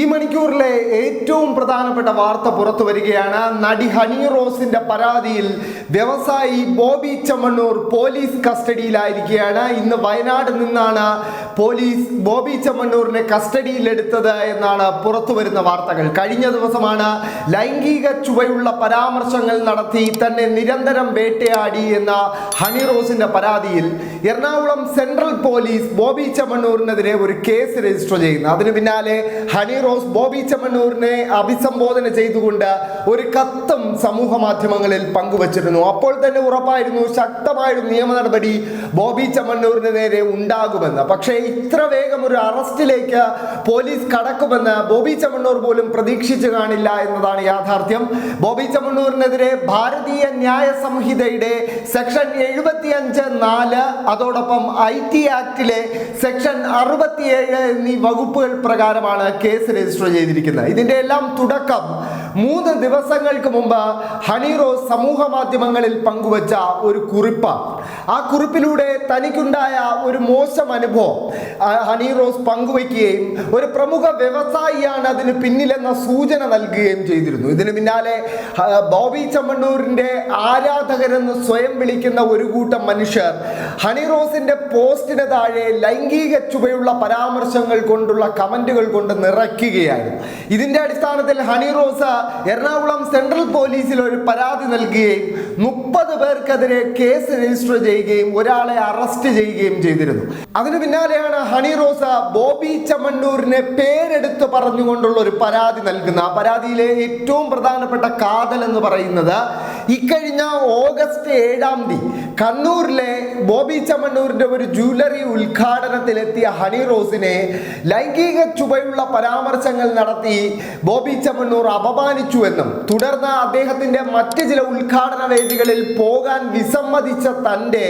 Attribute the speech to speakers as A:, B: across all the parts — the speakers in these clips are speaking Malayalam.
A: ഈ മണിക്കൂറിലെ ഏറ്റവും പ്രധാനപ്പെട്ട വാർത്ത പുറത്തു വരികയാണ്. നടി ഹണി റോസിന്റെ പരാതിയിൽ വ്യവസായി ബോബി ചമ്മണ്ണൂർ പോലീസ് കസ്റ്റഡിയിലായിരിക്കുകയാണ്. ഇന്ന് വയനാട് നിന്നാണ് പോലീസ് ബോബി ചമ്മണ്ണൂരിനെ കസ്റ്റഡിയിലെടുത്തത് എന്നാണ് പുറത്തു വരുന്ന വാർത്തകൾ. കഴിഞ്ഞ ദിവസമാണ് ലൈംഗിക ചുവയുള്ള പരാമർശങ്ങൾ നടത്തി തന്നെ നിരന്തരം വേട്ടയാടി എന്ന ഹണി റോസിന്റെ പരാതിയിൽ എറണാകുളം സെൻട്രൽ പോലീസ് ബോബി ചമ്മണ്ണൂരിനെതിരെ ഒരു കേസ് രജിസ്റ്റർ ചെയ്യുന്നു. അതിന് പിന്നാലെ ഹണി റോസ് ബോബി ചെമ്മണ്ണൂരിനെ അഭിസംബോധന ചെയ്തുകൊണ്ട് ഒരു കത്തും സമൂഹ മാധ്യമങ്ങളിൽ പങ്കുവച്ചിരുന്നു. അപ്പോൾ തന്നെ ഉറപ്പായിരുന്നു ശക്തമായൊരു നിയമ നടപടി ബോബി ചമ്മണ്ണൂരിന് നേരെ ഉണ്ടാകുമെന്ന്. പക്ഷേ ഇത്ര വേഗം ഒരു അറസ്റ്റിലേക്ക് പോലീസ് കടക്കുമെന്ന് ബോബി ചെമ്മണ്ണൂർ പോലും പ്രതീക്ഷിച്ചു കാണില്ല എന്നതാണ് യാഥാർത്ഥ്യം. ബോബി ചെമ്മണ്ണൂരിനെതിരെ ഭാരതീയ ന്യായ സംഹിതയുടെ സെക്ഷൻ എഴുപത്തിയഞ്ച് നാല് അതോടൊപ്പം ഐ ടി ആക്ടിലെ സെക്ഷൻ അറുപത്തിയേഴ് എന്നീ വകുപ്പുകൾ പ്രകാരമാണ് കേസ് രജിസ്റ്റർ ചെയ്തിരിക്കുന്നത് ഇതിന്റെ എല്ലാം തുടക്കം മൂന്ന് ദിവസങ്ങൾക്ക് മുമ്പ് ഹണി റോസ് സമൂഹ മാധ്യമങ്ങളിൽ പങ്കുവച്ച ഒരു കുറിപ്പ്. ആ കുറിപ്പിലൂടെ തനിക്കുണ്ടായ ഒരു മോശം അനുഭവം ആ, ഹണി റോസ് പങ്കുവയ്ക്കുകയും ഒരു പ്രമുഖ വ്യവസായിയാണ് അതിന് പിന്നിലെന്ന സൂചന നൽകുകയും ചെയ്തിരുന്നു. ഇതിന് പിന്നാലെ ബോബി ചമ്മണ്ണൂരിന്റെ ആരാധകരെന്ന് സ്വയം വിളിക്കുന്ന ഒരു കൂട്ടം മനുഷ്യർ ഹണി റോസിന്റെ പോസ്റ്റിന് താഴെ ലൈംഗിക ചുവയുള്ള പരാമർശങ്ങൾ കൊണ്ടുള്ള കമന്റുകൾ കൊണ്ട് നിറയ്ക്കുകയായിരുന്നു. ഇതിന്റെ അടിസ്ഥാനത്തിൽ ഹണി റോസ് എറണാകുളം സെൻട്രൽ പോലീസിൽ ഒരു പരാതി നൽകുകയും മുപ്പത് പേർക്കെതിരെ കേസ് രജിസ്റ്റർ ചെയ്യുകയും ഒരാളെ അറസ്റ്റ് ചെയ്യുകയും ചെയ്തിരുന്നു. അതിനു പിന്നാലെയാണ് ഹണി റോസ ബോബി ചമ്മണ്ണൂരിനെ പേരെടുത്ത് പറഞ്ഞുകൊണ്ടുള്ള ഒരു പരാതി നൽകുന്ന ആ പരാതിയിലെ ഏറ്റവും പ്രധാനപ്പെട്ട കാതൽ എന്ന് പറയുന്നത് ഇക്കഴിഞ്ഞ ഓഗസ്റ്റ് ഏഴാം തീയതി കണ്ണൂരിലെ ബോബി ചമ്മണ്ണൂരിന്റെ ഒരു ജ്വല്ലറി ഉദ്ഘാടനത്തിലെത്തിയ ഹണി റോസിനെ ലൈംഗിക ചുവയുള്ള പരാമർശങ്ങൾ നടത്തി ബോബി ചമ്മണ്ണൂർ അപമാനിച്ചുവെന്നും തുടർന്ന് അദ്ദേഹത്തിന്റെ മറ്റ് ചില ഉദ്ഘാടന വേദികളിൽ പോകാൻ വിസമ്മതിച്ച തന്റെ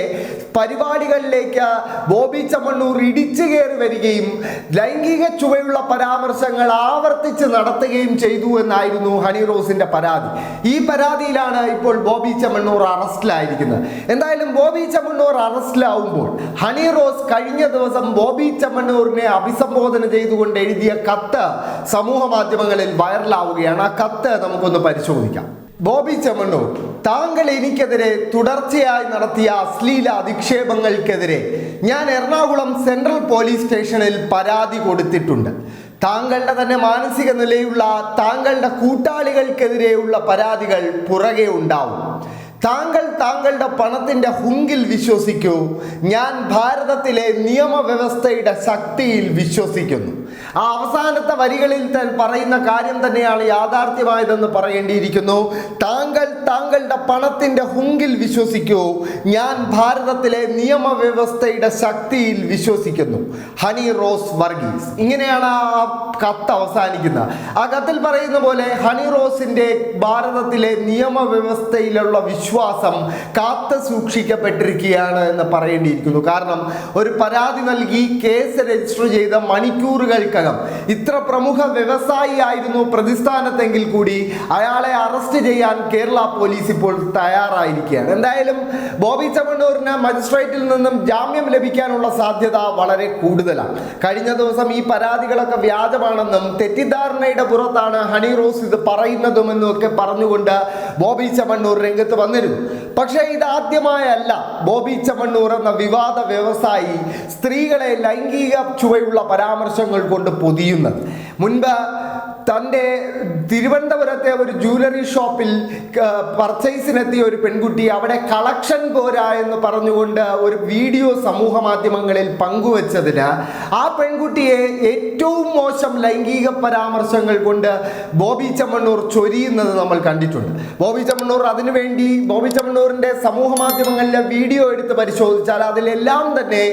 A: പരിപാടികളിലേക്ക് ബോബി ചമ്മണ്ണൂർ ഇടിച്ചു കയറി വരികയും ലൈംഗിക ചുവയുള്ള പരാമർശങ്ങൾ ആവർത്തിച്ച് നടത്തുകയും ചെയ്തു എന്നായിരുന്നു ഹണി റോസിന്റെ പരാതി. ഈ പരാതിയിലാണ് ഇപ്പോൾ ബോബി ചമ്മണ്ണൂർ അറസ്റ്റിലായിരിക്കുന്നത്. എന്തായാലും ബോബി ചമ്മണ്ണൂർ അറസ്റ്റിലാവുമ്പോൾ ഹണി റോസ് കഴിഞ്ഞ ദിവസം ബോബി ചമ്മണ്ണൂറിനെ അഭിസംബോധന ചെയ്തുകൊണ്ട് എഴുതിയ കത്ത് സമൂഹ മാധ്യമങ്ങളിൽ വൈറലാവുകയാണ്. ആ കത്ത് നമുക്കൊന്ന് പരിശോധിക്കാം. ബോബി ചമ്മണ്ണൂർ താങ്കൾ എനിക്കെതിരെ തുടർച്ചയായി നടത്തിയ അശ്ലീല അധിക്ഷേപങ്ങൾക്കെതിരെ ഞാൻ എറണാകുളം സെൻട്രൽ പോലീസ് സ്റ്റേഷനിൽ പരാതി കൊടുത്തിട്ടുണ്ട്. താങ്കളുടെ തന്നെ മാനസിക നിലയുള്ള താങ്കളുടെ കൂട്ടാളികൾക്കെതിരെയുള്ള പരാതികൾ പുറകെ ഉണ്ടാവും. താങ്കൾ താങ്കളുടെ പണത്തിന്റെ ഹുങ്കിൽ വിശ്വസിക്കൂ. ഞാൻ ഭാരതത്തിലെ നിയമവ്യവസ്ഥയുടെ ശക്തിയിൽ വിശ്വസിക്കുന്നു. ആ അവസാനത്തെ വരികളിൽ താൻ പറയുന്ന കാര്യം തന്നെയാണ് യാഥാർത്ഥ്യമായതെന്ന് പറയേണ്ടിയിരിക്കുന്നു. താങ്കൾ താങ്കളുടെ പണത്തിന്റെ ഹുങ്കിൽ വിശ്വസിക്കൂ. ഞാൻ ഭാരതത്തിലെ നിയമവ്യവസ്ഥയുടെ ശക്തിയിൽ വിശ്വസിക്കുന്നു. ഹണി റോസ് വർഗീസ്. ഇങ്ങനെയാണ് ആ കത്ത് അവസാനിക്കുന്നത്. ആ കത്തിൽ പറയുന്ന പോലെ ഹണി റോസിന്റെ ഭാരതത്തിലെ നിയമവ്യവസ്ഥയിലുള്ള വിശ്വാസം കാത്തു സൂക്ഷിക്കപ്പെട്ടിരിക്കുകയാണ് എന്ന് പറയേണ്ടിയിരിക്കുന്നു. കാരണം ഒരു പരാതി നൽകി കേസ് രജിസ്റ്റർ ചെയ്ത മണിക്കൂറുകൾക്കകം ഇത്ര പ്രമുഖ വ്യവസായി ആയിരുന്നു പ്രതിസ്ഥാനത്തെങ്കിൽ കൂടി അയാളെ അറസ്റ്റ് ചെയ്യാൻ കേരള പോലീസ് ഇപ്പോൾ തയ്യാറായിരിക്കുകയാണ്. എന്തായാലും ബോബി ചമ്മണ്ണൂരിന് മജിസ്ട്രേറ്റിൽ നിന്നും ജാമ്യം ലഭിക്കാനുള്ള സാധ്യത വളരെ കൂടുതലാണ്. കഴിഞ്ഞ ദിവസം ഈ പരാതികളൊക്കെ വ്യാജമാണെന്നും തെറ്റിദ്ധാരണയുടെ പുറത്താണ് ഹണി റോസ് ഇത് പറയുന്നതുമെന്നും ഒക്കെ പറഞ്ഞുകൊണ്ട് ബോബി ചമ്മണ്ണൂർ രംഗത്ത് വന്നിരുന്നു പക്ഷേ ഇത് ആദ്യമായല്ല ബോബി ചമ്മണ്ണൂർ എന്ന വിവാദ വ്യവസായി സ്ത്രീകളെ ലൈംഗിക ചുവയുള്ള പരാമർശങ്ങൾ കൊണ്ട് പൊതിയുന്നത്. മുൻപ് തന്റെ തിരുവനന്തപുരത്തെ ഒരു ജ്വല്ലറി ഷോപ്പിൽ പർച്ചേസിനെത്തിയ ഒരു പെൺകുട്ടി അവിടെ കളക്ഷൻ പോരാ എന്ന് പറഞ്ഞുകൊണ്ട് ഒരു വീഡിയോ സമൂഹ മാധ്യമങ്ങളിൽ പങ്കുവച്ചതിന് ആ പെൺകുട്ടിയെ ഏറ്റവും മോശം ലൈംഗിക പരാമർശങ്ങൾ കൊണ്ട് ബോബി ചമ്മണ്ണൂർ ചൊരിയുന്നത് നമ്മൾ കണ്ടിട്ടുണ്ട്. ബോബി ചമ്മണ്ണൂർ അതിനുവേണ്ടി ബോബി ചമ്മണ്ണൂറിന്റെ സമൂഹ മാധ്യമങ്ങളിലെ വീഡിയോ എടുത്ത് പരിശോധിച്ചാൽ അതിലെല്ലാം തന്നെ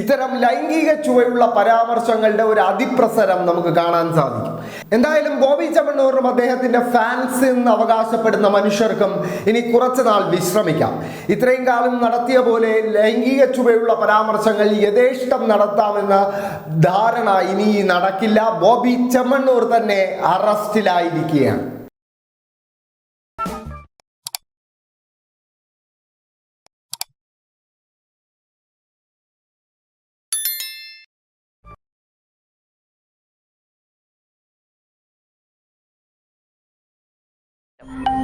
A: ഇത്തരം ലൈംഗിക ചുവയുള്ള പരാമർശങ്ങളുടെ ഒരു അതിപ്രസരം നമുക്ക് കാണാൻ സാധിക്കും. എന്തായാലും ബോബി ചമ്മണ്ണൂറിനും അദ്ദേഹത്തിന്റെ ഫാൻസ് എന്ന് അവകാശപ്പെടുന്ന മനുഷ്യർക്കും ഇനി കുറച്ചു നാൾ വിശ്രമിക്കാം. ഇത്രയും കാലം നടത്തിയ പോലെ ലൈംഗിക ചുവയുള്ള പരാമർശങ്ങൾ യഥേഷ്ടം നടത്താമെന്ന ധാരണ ഇനി നടക്കില്ല. ബോബി ചെമ്മണ്ണൂർ തന്നെ അറസ്റ്റിലായിരിക്കുകയാണ്.
B: Yep.